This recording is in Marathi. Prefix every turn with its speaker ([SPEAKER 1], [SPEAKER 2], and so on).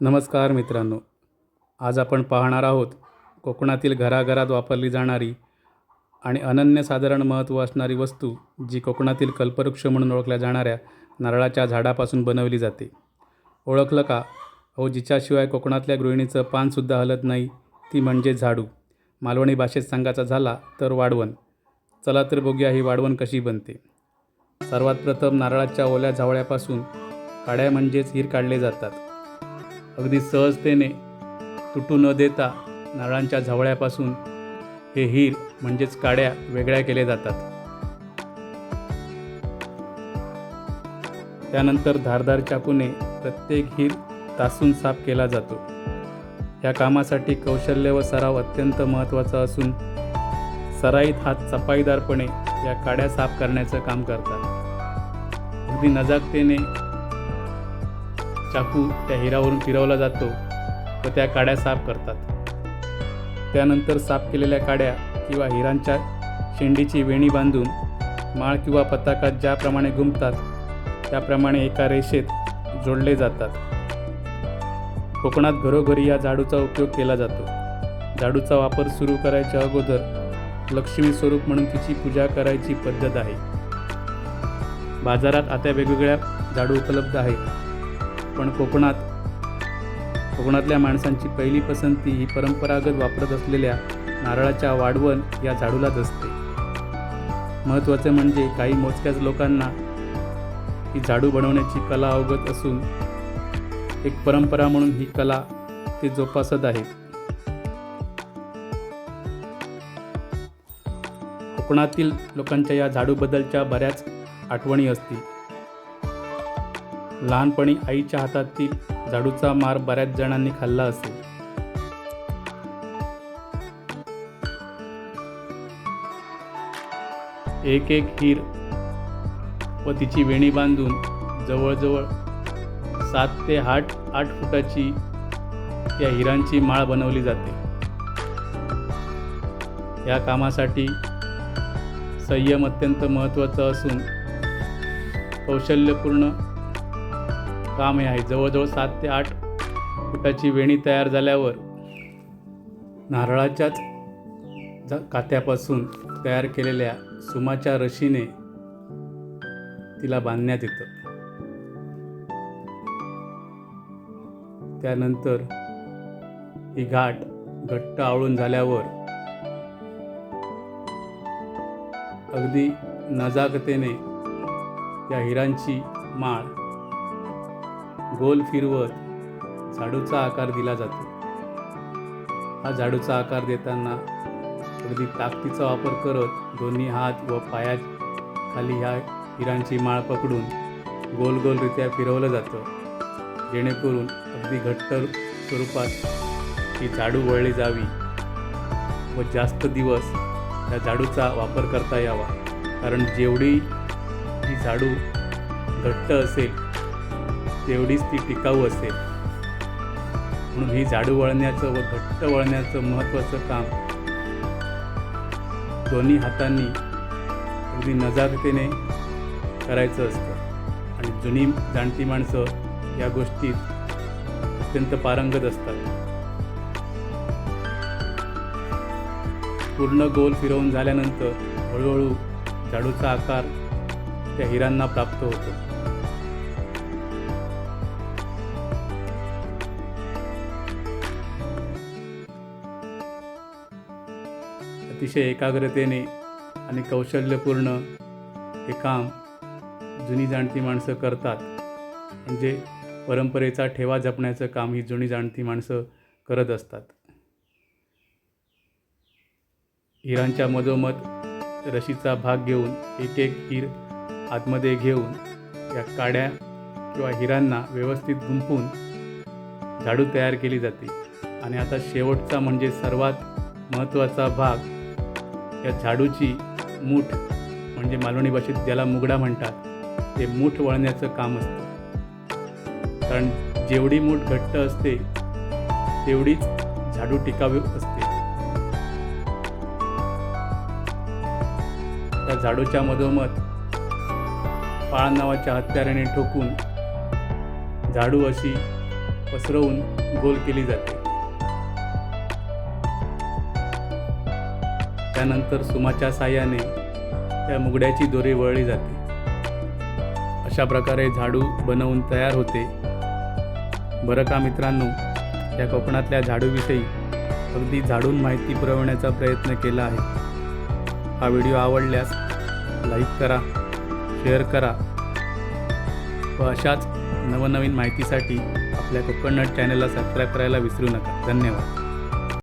[SPEAKER 1] नमस्कार मित्रांनो. आज आपण पाहणार आहोत कोकणातील घराघरात वापरली जाणारी आणि अनन्यसाधारण महत्त्व असणारी वस्तू जी कोकणातील कल्पवृक्ष म्हणून ओळखल्या जाणाऱ्या नारळाच्या झाडापासून बनवली जाते. ओळखलं का? हो जिच्याशिवाय कोकणातल्या गृहिणीचं पानसुद्धा हलत नाही ती म्हणजे झाडू. मालवणी भाषेत सांगायचा झाला तर वाढवण. चला तर बघूया ही वाढवण कशी बनते. सर्वात प्रथम नारळाच्या ओल्या झावळ्यापासून काड्या म्हणजेच हिर काढले जातात. अगदी सहजतेने तुटू न देता नारळांच्या झवळ्यापासून हे हीर म्हणजेच काड्या वेगळ्या केले जातात. त्यानंतर धारदार चाकूने प्रत्येक हीर तासून साफ केला जातो. या कामासाठी कौशल्य व सराव अत्यंत महत्त्वाचा असून सराईत हात चपाईदारपणे या काड्या साफ करण्याचं काम करतात. अगदी नजाकतेने चाकू त्या हिरावरून फिरवला जातो व त्या काड्या साफ करतात. त्यानंतर साफ केलेल्या काड्या किंवा हिरांच्या शेंडीची वेणी बांधून माळ किंवा पताका ज्याप्रमाणे गुंपतात त्याप्रमाणे एका रेषेत जोडले जातात. कोकणात घरोघरी या झाडूचा उपयोग केला जातो. झाडूचा वापर सुरू करायच्या अगोदर लक्ष्मी स्वरूप म्हणून तिची पूजा करायची पद्धत आहे. बाजारात आता वेगवेगळ्या झाडू उपलब्ध आहेत. पण कोकणात. कोकणातल्या माणसांची पहिली पसंती ही परंपरागत वापरत असलेल्या नारळाच्या वाढवण या झाडूलाच असते. महत्त्वाचे म्हणजे काही मोजक्याच लोकांना ही झाडू बनवण्याची कला अवगत असून एक परंपरा म्हणून ही कला ते जोपासत आहेत कोकणातील लोकांच्या या झाडूबद्दलच्या बऱ्याच आठवणी असतील. लहानपणी आईच्या हातातील झाडूचा मार बऱ्याच जणांनी खाल्ला असेल. एक एक हीर व तिची वेणी बांधून जवळजवळ सात ते आठ आठ फुटाची या हिरांची माळ बनवली जाते. या कामासाठी संयम अत्यंत महत्त्वाचं असून कौशल्यपूर्ण काम हे आहे जवळजवळ सात ते आठ फुटाची वेणी तयार झाल्यावर नारळाच्याच ज कात्यापासून तयार केलेल्या सुमाच्या रशीने तिला बांधण्यात येतं. त्यानंतर ही घाट घट्ट आवळून झाल्यावर अगदी नजाकतेने या हिरांची माळ गोल फिरवत झाडूचा आकार दिला जातो. हा झाडूचा आकार देताना अगदी ताकदीचा वापर करत दोन्ही हात व पाया खाली ह्या हिरांची माळ पकडून गोल गोलरित्या फिरवलं जातं. जेणेकरून अगदी घट्ट स्वरूपात ही झाडू वळली जावी व जास्त दिवस त्या झाडूचा वापर करता यावा. कारण जेवढी ही झाडू घट्ट असेल तेवढीच ती टिकाऊ असेल. म्हणून ही झाडू वळण्याचं व घट्ट वळण्याचं महत्त्वाचं काम दोन्ही हातांनी अगदी नजाकतेने करायचं असतं. आणि जुनी जाणती माणसं या गोष्टीत अत्यंत पारंगत असतात. पूर्ण गोल फिरवून झाल्यानंतर हळूहळू झाडूचा आकार त्या हिरांना प्राप्त होतो. अतिशय एकाग्रतेने आणि कौशल्यपूर्ण हे काम जुनी जाणती माणसं करतात. म्हणजे परंपरेचा ठेवा जपण्याचं काम ही जुनी जाणती माणसं करत असतात. हिरांच्या मधोमध रशीचा भाग घेऊन एक एक हीर आतमध्ये घेऊन या काड्या किंवा हिरांना व्यवस्थित गुंपून झाडू तयार केली जाते. आणि आता शेवटचा म्हणजे सर्वात महत्त्वाचा भाग या झाडूची मूठ म्हणजे मालवणी भाषेत ज्याला मुगडा म्हणतात ते मूठ वळण्याचं काम असतं. कारण जेवढी मूठ घट्ट असते तेवढीच झाडू टिकावी असते. त्या झाडूच्या मधोमध पाळ नावाच्या हत्याराने ठोकून झाडू अशी पसरवून गोल केली जाते. त्यानंतर सुमाच्या साह्याने त्या मुगड्याची दोरी वळली जाते. अशा प्रकारे झाडू बनवून तयार होते. बरं का मित्रांनो या कोकणातल्या झाडूविषयी अगदी झाडून माहिती पुरवण्याचा प्रयत्न केला आहे. हा व्हिडिओ आवडल्यास लाईक करा शेअर करा व अशाच नवनवीन माहितीसाठी आपल्या कोकणनट चॅनलला सबस्क्राईब करायला विसरू नका. धन्यवाद.